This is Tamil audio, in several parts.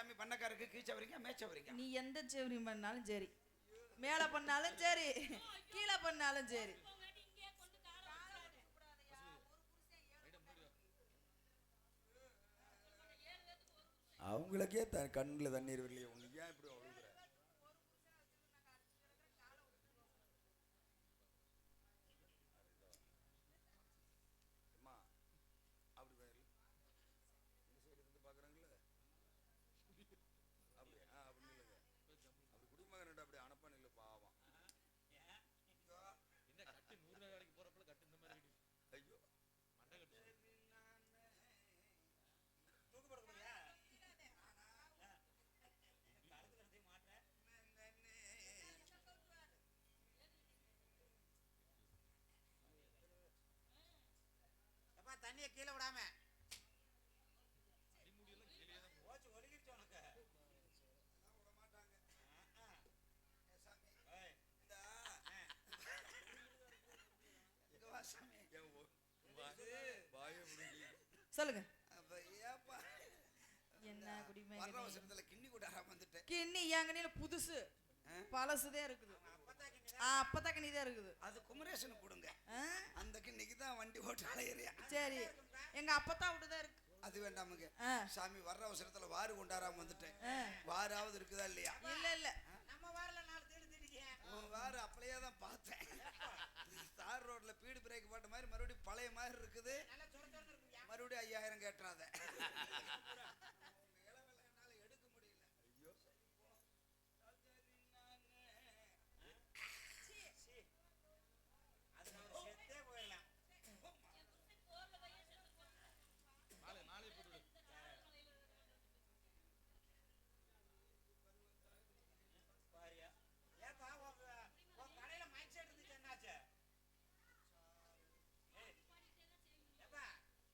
சாமி பண்ணக்காரருக்கு கீச்சவரிங்க மேச்சவரிங்க நீ எந்த செவரியும் பண்ணாலும் சரி. மேலே பண்ணாலும் சரி கீழே பண்ணாலும் சரி. அவங்களுக்கே த கண்ணில் தண்ணீர் வரலையே உனக்கு ஏன் இப்படி அழுகுற அம்மா, அப்படி பாரு. இந்த side இருந்து பார்க்கறாங்கல்ல? அப்படி, ஆ, அப்படி நில்லுங்க. அப்படி குடிமகன்கிட்ட அப்படி அனுப்ப நில்லு, பாவம். ஐயோ எப்பா தண்ணியை கீழே விடாம. சொல்லுங்க. என்ன குடிமை கிண்ணி. கூட்டாராம வந்துட்டேன். கிண்ணி எங்கனில புதுசு. பழசுதே இருக்குது. அப்பதான் கிண்ணி தான் இருக்குது. அது குமரேசனுக்கு கொடுங்க? அந்த கிண்ணிக்கு தான் வண்டி ஓட்டு அலையிறியா சரி. எங்க அப்பதான் விட்டுதான் இருக்கு. அது வேண்டாமுங்க. சாமி வர்ற அவசரத்துல வாறு கொண்டாராம வந்துட்டேன். வாராவது இருக்குதா இல்லையா? இல்ல இல்ல. நம்ம வாரில் நாலு தேடி தேடிக்க வாறு அப்பளையே தான் பார்த்தேன். தார் ரோட்ல பீடு பிரேக் போட்ட மாதிரி மறுபடியும் பழைய மாதிரி இருக்குது. மறுபடியும் ஐயாயிரம் கேட்டுறாத அது நம்ம செத்தே போயிடலாம் பாரியா ஏப்பா உன் உன் கடையில மைக் செட் இருந்துச்சு என்னாச்சு ஏய், ஏப்பா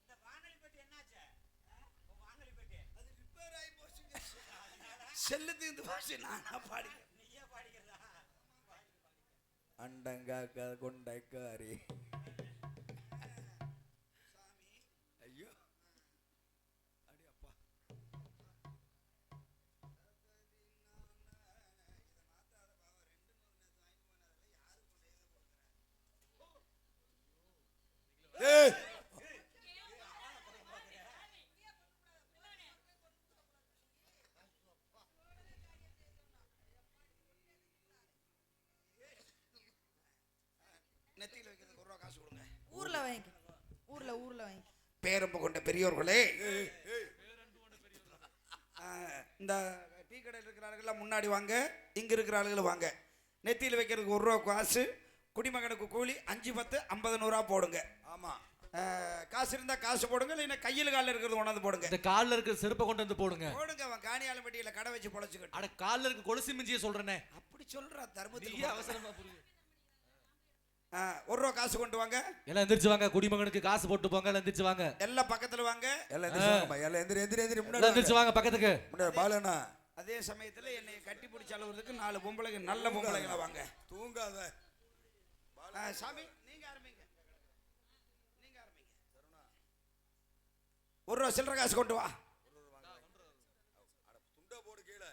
இந்த வானொலி பெட்டி என்னாச்சு உன் வானொலி பெட்டி அது ரிப்பேர் ஆகி போச்சுங்க செல்லு தீர்ந்து போச்சு நானா பாடி நீயே பாடிக்கிறதா? அண்டங்காக்க கொண்டைக்காரி. பேரம்பு கொண்ட பெரியோர்களே. இந்த டீ கடையில் இருக்கிற ஆளுகள்லாம் முன்னாடி வாங்க இங்க இருக்கிற ஆளுகள் வாங்க. நெத்தியில் வைக்கிறதுக்கு ஒரு ரூபா காசு குடிமகனுக்கு கூலி அஞ்சு பத்து ஐம்பது நூறுரூவா போடுங்க. ஆமா. ஆ, காசு இருந்தால் காசு போடுங்க இல்லைன்னா கையில் காலில் இருக்கிறது கொண்டாந்து போடுங்க. இந்த கால்ல இருக்கிற செருப்பை கொண்டு வந்து போடுங்க. போடுங்க அவன் காணியாலம்பட்டியில் கடை வச்சு பொழைச்சிக்கிட்டு. அட கால்ல இருக்க கொலுசு மிஞ்சிய சொல்றேனே. அப்படி சொல்றா நீ தர்மத்துக்கு அவசரமா புரியுது ஒரு ரூபா காசு கொண்டு வாங்க. எல்லாம் எந்திரிச்சு வாங்க. குடிமகனுக்கு காசு போட்டு போங்க. எல்லாம் எந்திரிச்சு வாங்க. எல்லாம் பக்கத்தில் வாங்க. எல்லாம் எந்திரிச்சாங்கம்மா எல்லாம் எந்திரி எந்திரி எந்திரி. முன்னாடி எந்திரிச்சு வாங்க பக்கத்துக்கு. முன்னாடி பாலண்ணா. அதே சமயத்தில் என்னை கட்டி பிடிச்ச அளவுறதுக்கு நாலு பொம்பளைங்க நல்ல பொம்பளைங்களை வாங்க. தூங்காத. சாமி நீங்க ஆரம்பிங்க. நீங்க ஆரம்பிங்க. ஒரு ரூபா சில்லற காசு கொண்டு வா துண்டை போடு கீழே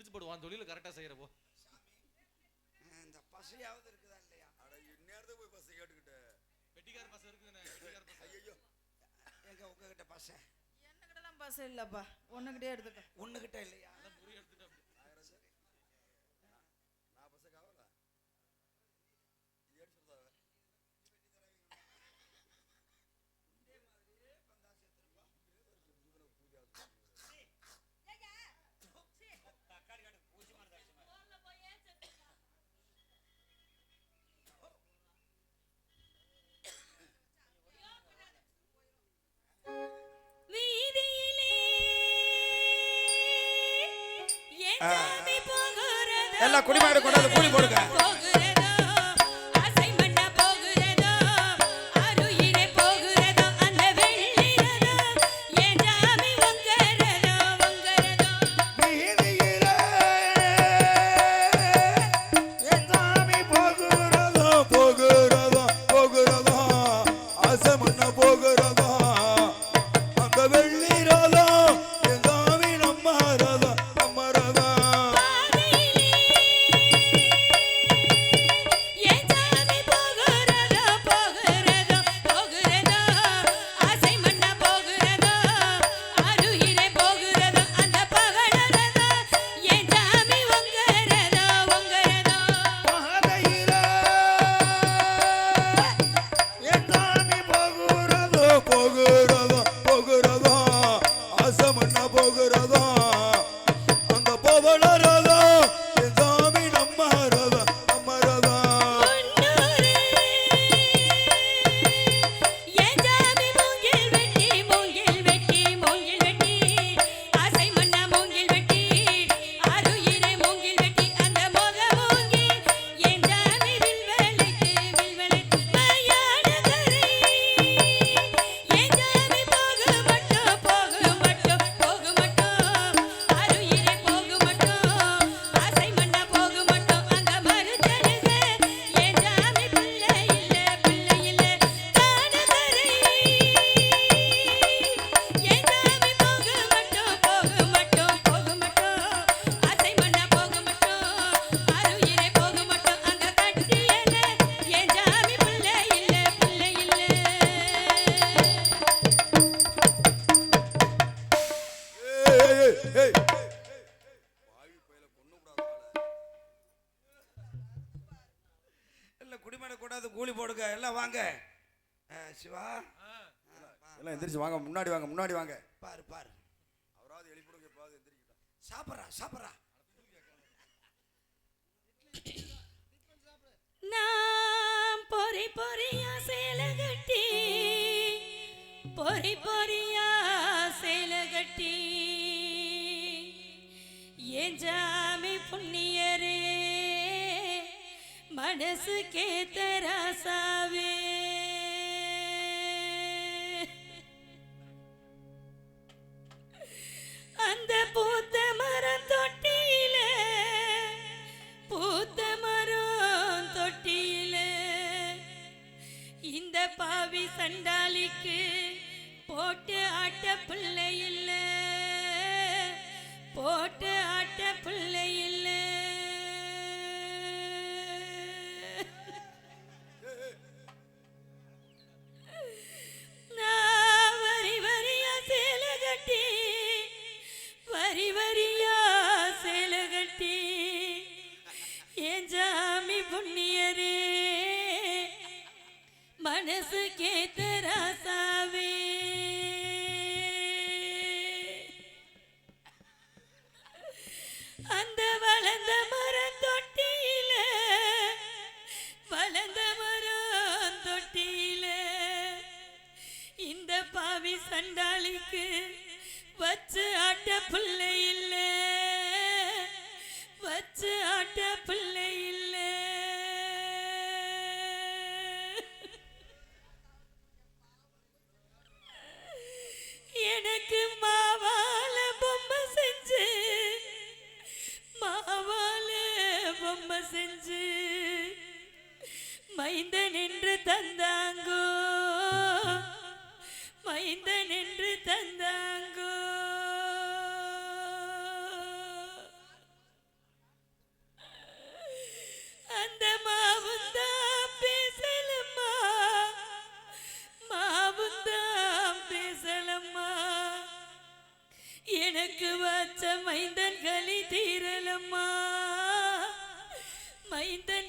விரிச்சு போடு வான் தொழில கரெக்டா செய்யற போ இந்த பசையாவது இருக்குதா இல்லையா? அட இந்நேரத்துக்கு போய் பஸ் கேட்டுக்கிட்ட. பெட்டிக்கார பஸ் இருக்குதுண்ணே பெட்டிக்கார பஸ் ஐயோ எங்க உங்ககிட்ட பசை? என்னகிட்டலாம் பஸ் இல்லப்பா. ஒண்ணுகிட்டே எடுத்துக்க. ஒண்ணுகிட்ட இல்லையா? நான் என் ஆ, சாமி போகிறதோ, எல்லாம் குடிமகனை கொண்டாந்து கூலி போடுங்க. குடிமனை கூடாது கூலி போடுங்க எல்லாம் வாங்க. எந்திரிச்சு வாங்க முன்னாடி வாங்க முன்னாடி வாங்க. பாரு பாரு. அவராது எழுப்பிடுங்க எப்பாவது சாப்பிட்றா சாப்பிட்றா. நாம் பொறி பொறியா சேலை கட்டி பொறி பொறியா கட்டி என் ஜாமி புண்ணியரே மனசு கேத்த ராசாவே. அந்த பூத்த மரம் தொட்டியில பூத்த மரம் தொட்டியில. இந்த பாவி சண்டாளிக்கு போட்டு ஆட்ட பிள்ளை இல்லை. போட்டு பிள்ளை வச்ச மைந்தன் களி தீரலம்மா. மைந்தன்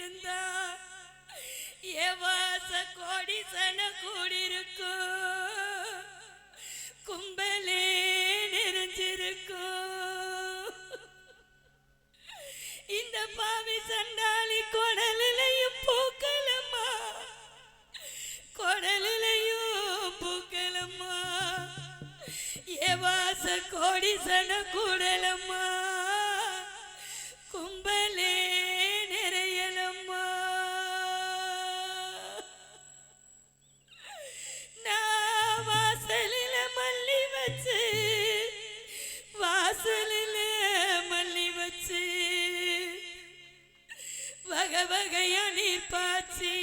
பூத்திருந்தா ஏவாச கோடி சன கூடிருக்கும் கும்பலே நிறைஞ்சிருக்கும். இந்த பாவி சண்டாளி குடலிலையும் பூக்கலம்மா. குடலிலையும் பூக்கலம்மா. ஏவாச கோடி சன கூடலம்மா. கும்பலே பாச்சி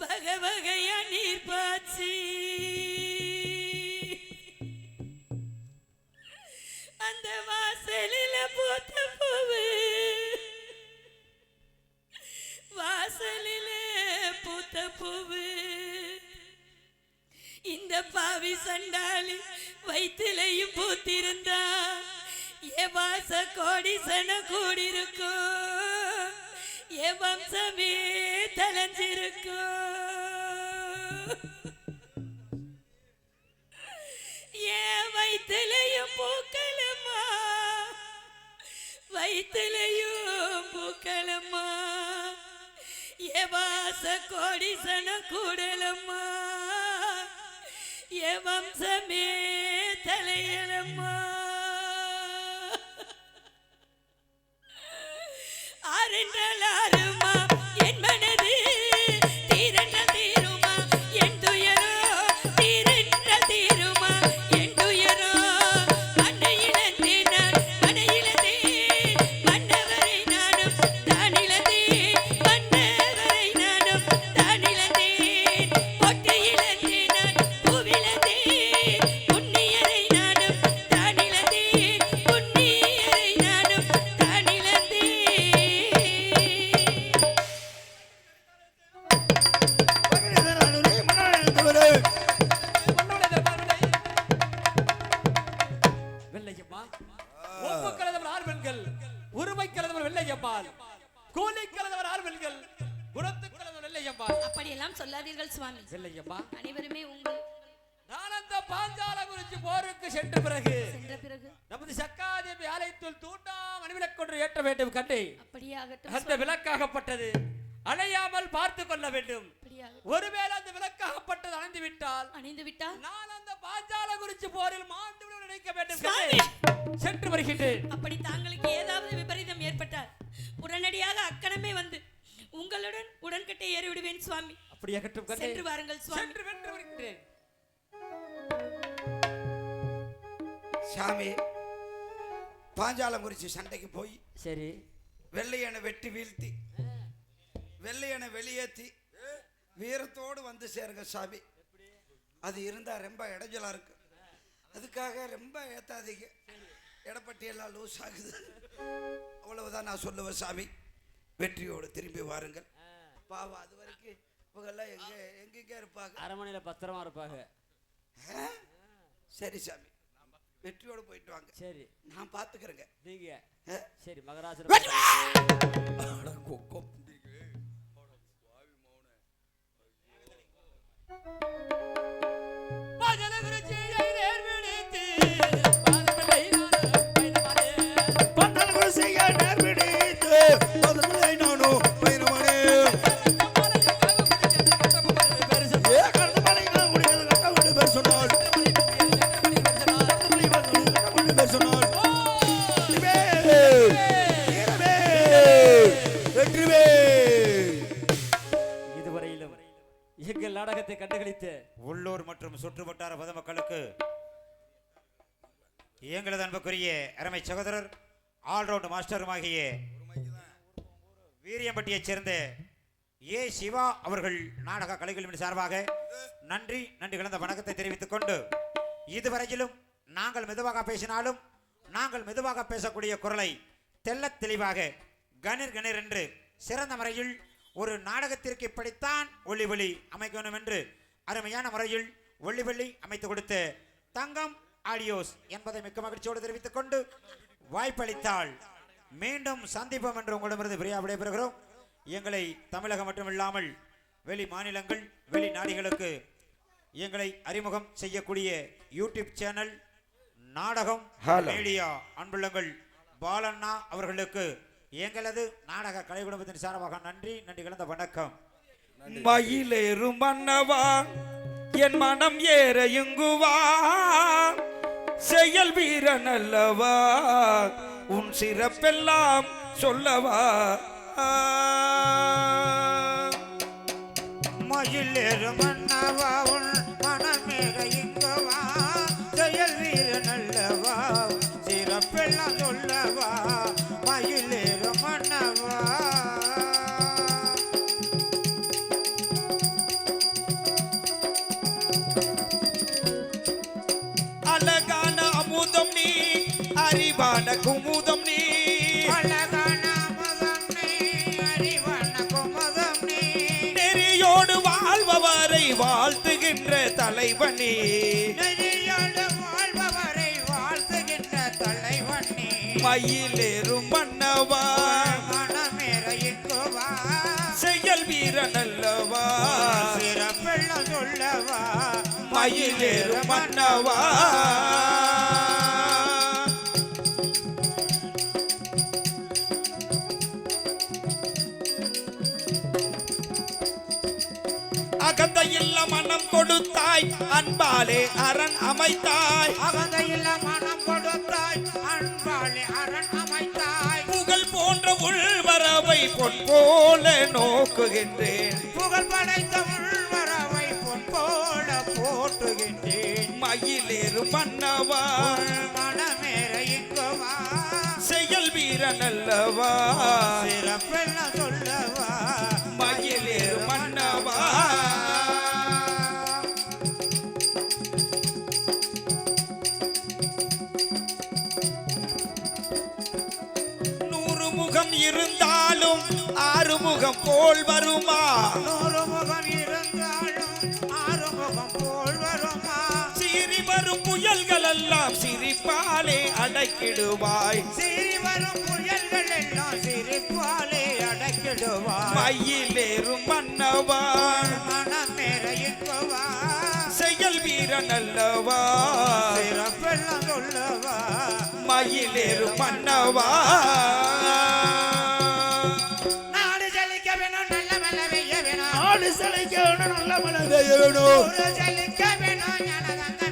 வகை வகையா நீர் பாச்சி அந்த வாசலில போத்த பூவு. வாசலில பூத்த பூவு. இந்த பாவி சண்டாளி வயிற்றுலையும் பூத்திருந்தா என் வாச கோடிசன கூடிருக்கும் ஏ வம்சமே தலைஞ்சிருக்கும் ஏன் வயிற்றுலையும் பூக்களம்மா வயிற்றுலையும் பூக்களம்மா ஏ வாச கோடிசன கூடலம்மா ஏ வம்சமே தலையலம்மா ஆரென்றால் பெண்கள் உரிமை கலந்தவர் வெள்ளையம்மாள் கூலி கலந்தவர் ஆறு பெண்கள் குணத்து கலந்தவர் வெள்ளையம்மாள் அப்படியெல்லாம் சொல்லாதீர்கள் சுவாமி. வெள்ளையம்மா அனைவருமே உங்கள் நான் அந்த பாஞ்சால குறிச்சி போருக்கு சென்ற பிறகு சென்ற பிறகு நமது சக்காதேவி ஆலயத்தில் தூண்டாம் அணிவிலக்கொன்று ஏற்ற வேண்டும் கண்டே. அப்படியே ஆகட்டும் அந்த விளக்காகப்பட்டது. அணையாமல் பார்த்து கொள்ள வேண்டும். அப்படியாக ஒருவேளை அந்த விளக்காகப்பட்டது அணைந்து விட்டால் அணிந்து விட்டால் நான் அந்த பாஞ்சால குறிச்சி போரில் மாண்டு நினைக்க வேண்டும். சென்று வருகின்றேன். அப்படி தாங்களுக்கு ஏதாவது விபரீதம் ஏற்பட்டால் உடனடியாக அக்கணமே வந்து உங்களுடன் உடன்கட்டை ஏறி விடுவேன் சுவாமி அப்படியாகட்டும் கண்டே சென்று வாருங்கள் சுவாமி. சென்று வென்று வருகின்றேன். சாமி பாஞ்சாலம் குறிச்சி சண்டைக்கு போய் சரி. வெள்ளையனை வெட்டி வீழ்த்தி வெள்ளையனை வெளியேற்றி வீரத்தோடு வந்து சேருங்க சாமி. அது இருந்தால் ரொம்ப இடைஞ்சலா இருக்கு. அதுக்காக ரொம்ப ஏத்தாதீங்க. இடப்பட்டி எல்லாம் லூஸ் ஆகுது அவ்வளவுதான் நான் சொல்லுவேன் சாமி. வெற்றியோடு திரும்பி வாருங்கள். பாவம் அது வரைக்கும் இவங்கெல்லாம் எங்க எங்கெங்க இருப்பாங்க? அரமனையில பத்திரமா இருப்பாங்க? சரி சாமி. வெற்றியோடு போயிட்டு வாங்க. சரி. நான் பார்த்துக்கிறேங்க நீங்க. ஆ? சரி மகராசன் அட Thank you. கண்டுகளித்து உள்ளூர் மற்றும் சுற்றுவட்டார பொதுமக்களுக்கு எங்களது அன்புக்குரிய அருமை சகோதரர் ஆல்ரவுண்ட் மாஸ்டருமாகிய வீரியம்பட்டியைச் சேர்ந்த ஏ சிவா அவர்கள் நாடக கலைக்குழுவின் சார்பாக நன்றி நன்றி கலந்த வணக்கத்தை தெரிவித்துக் கொண்டு இதுவரையிலும் நாங்கள் மெதுவாக பேசினாலும் நாங்கள் மெதுவாக பேசக்கூடிய குரலை தெல்ல தெளிவாக கணீர் கணிர் என்று சிறந்த முறையில் ஒரு நாடகத்திற்கு இப்படித்தான் ஒளி ஒளி அமைக்கணும் என்று அருமையான முறையில் ஒளி ஒளி அமைத்து கொடுத்த தங்கம் ஆடியோஸ் என்பதை மிக்க மகிழ்ச்சியோடு தெரிவித்துக் கொண்டு வாய்ப்பளித்தால் மீண்டும் சந்திப்போம் என்று உங்களிடமிருந்து பிரியா விடைபெறுகிறோம் எங்களை தமிழகம் மட்டுமில்லாமல் வெளி மாநிலங்கள் வெளி நாடுகளுக்கு எங்களை அறிமுகம் செய்யக்கூடிய யூடியூப் சேனல் நாடகம். மீடியா அன்புள்ளங்கள் பாலண்ணா அவர்களுக்கு எங்களது நாடக கலை குடும்பத்தின் சார்பாக நன்றி நன்றி கலந்த வணக்கம். மயிலேறும் மன்னவா என் மனம் ஏற இங்குவா. செயல் வீரன் அல்லவா உன் சிறப்பெல்லாம் சொல்லவா. மயிலேறு மன்னவா உன் மனமேற இங்கவா. செயல் வீர நல்லவா சிறப்பெல்லாம் சொல்லவா. அறிவான குமுதம் நீ. அழகான மதம் நீ அறிவான குமதம் நீ. நெறியோடு வாழ வாழ்த்துகின்ற தலைவனே. நெறியோடு வாழ்பவரை வாழ்த்துகின்ற தலைவன். மயிலேறும் மன்னவா மனமேற இங்குவா செயல் வீரன் அல்லவா. சிறப்பெல்லாம் சொல்லவா. மயிலேறும் மன்னவா அகந்தையில் மனம் கொடுத்தாய். அன்பாலே அரண் அமைத்தாய். அகந்தையில் மனம் கொடுத்தாய். அன்பாளி அரண் அமைத்தாய். புகழ் போன்ற உள்வரவை பொன் போல நோக்குகின்றேன். புகழ் படைத்த உள்வரவை பொன் போல போட்டுகின்றேன் மயிலேறு மன்னவா. மனமேற இங்குவா செயல் வீரன் அல்லவா. சிறப்பெல்லாம் சொல்லவா. முகம் இருந்தாலும் ஆறு முகம் போல் வருமா? நூறு முகம் இருந்தாலும் ஆறு முகம் போல் வருமா? சீறி வரும் புயல்கள் எல்லாம் சிரிப்பாலே அடக்கிடுவாய். சிறி வரும் புயல்கள் எல்லாம் சிரிப்பாலே அடக்கிடுவார் மயிலேறும் மன்னவா. மனமேற இங்குவா செயல் வீரன் அல்லவா சிறப்பெல்லாம் சொல்லவா? மயிலேறும் மன்னவா நாடு ஜலிக்க வேணும் நல்ல மழை பெய்ய வேணும். நல்ல மனதை வேணும். ஊரு ஜலிக்க வேணும் ஞான தங்கமே ஓ